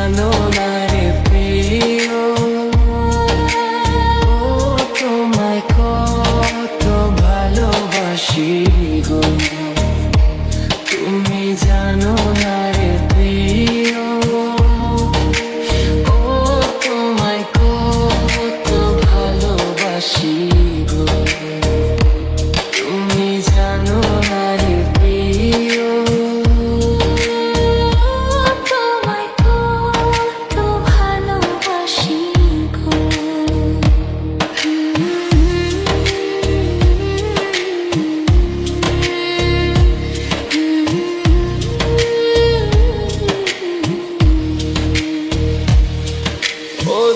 জানো না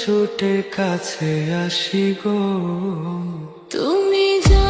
ছুটে কাছে আসি গো। তুমি জানো